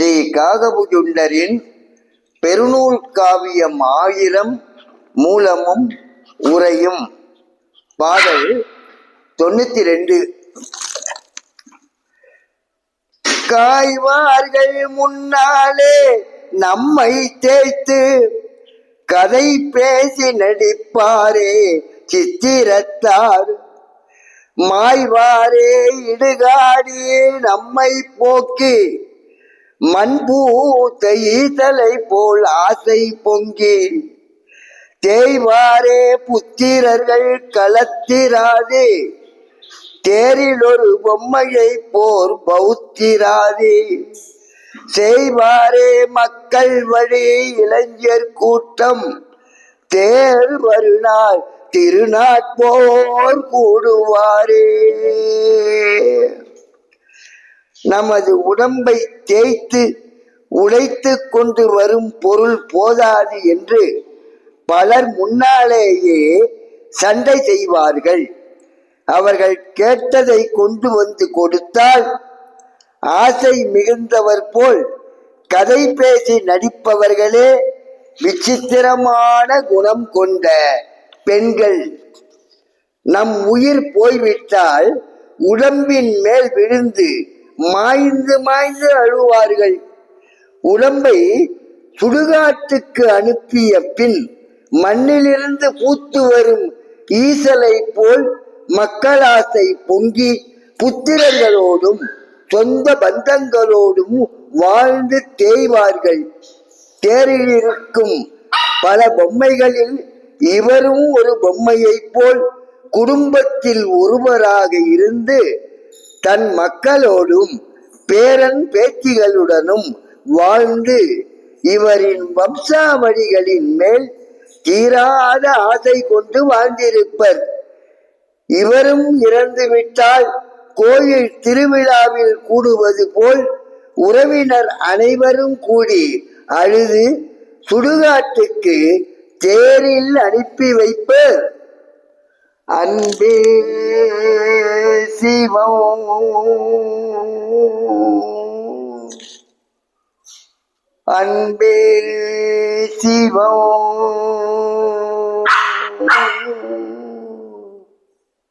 ஸ்ரீ காகபுஜுண்டரின் பெருநூல் காவியம் ஆயிரம் மூலமும் உரையும் பாடல் தொண்ணூத்தி ரெண்டு காய்வார்கள் முன்னாலே நம்மை தேய்த்து கதை பேசி நடிப்பாரே சித்திரத்தார். மாய்வாரே இடுகாடியே நம்மை போக்கி மண்பூத்த ஈதலை போல் ஆசை பொங்கி. தேய்வாரே புத்திரர்கள் களத்திராதே தேரில் ஒரு பொம்மையை போர் பௌத்திராதே. செய்வாரே மக்கள் வழி இளைஞர் கூட்டம். தேர் வருநாள் திருநாட்போர் கூடுவாரே. நமது உடம்பை தேய்த்து உழைத்து கொண்டு வரும் பொருள் போதாது என்று பலர் முன்னாலேயே சண்டை செய்வார்கள். அவர்கள் கேட்டதை கொண்டு வந்து கொடுத்தால் ஆசை மிகுந்தவர் போல் கதை பேசி நடிப்பவர்களே விசித்திரமான குணம் கொண்ட பெண்கள். நம் உயிர் போய்விட்டால் உடம்பின் மேல் விழுந்து மாய்ந்து மாய்ந்து அழுவார்கள். உடம்பை சுடுகாட்டுக்கு அனுப்பிய பின் மண்ணிலிருந்து பூத்து வரும் ஈசலை போல் மக்களாசை பொங்கி புத்திரங்களோடும் சொந்த பந்தங்களோடும் வாழ்ந்து தேய்வார்கள். தேரில் இருக்கும் பல பொம்மைகளில் இவரும் ஒரு பொம்மையைப் போல் குடும்பத்தில் ஒருவராக இருந்து தன் மக்களோடும் பேரன் பேத்திகளுடனும் வாழ்ந்து இவரின் வம்சாவழிகளின் மேல் தீராத ஆசை கொண்டு வாழ்ந்திருப்பர். இவரும் இறந்துவிட்டால் கோயில் திருவிழாவில் கூடுவது போல் உறவினர் அனைவரும் கூடி அழுது சுடுகாட்டுக்கு தேரில் அனுப்பி வைப்பர். அன்பே சிவம் அன்பே சிவம்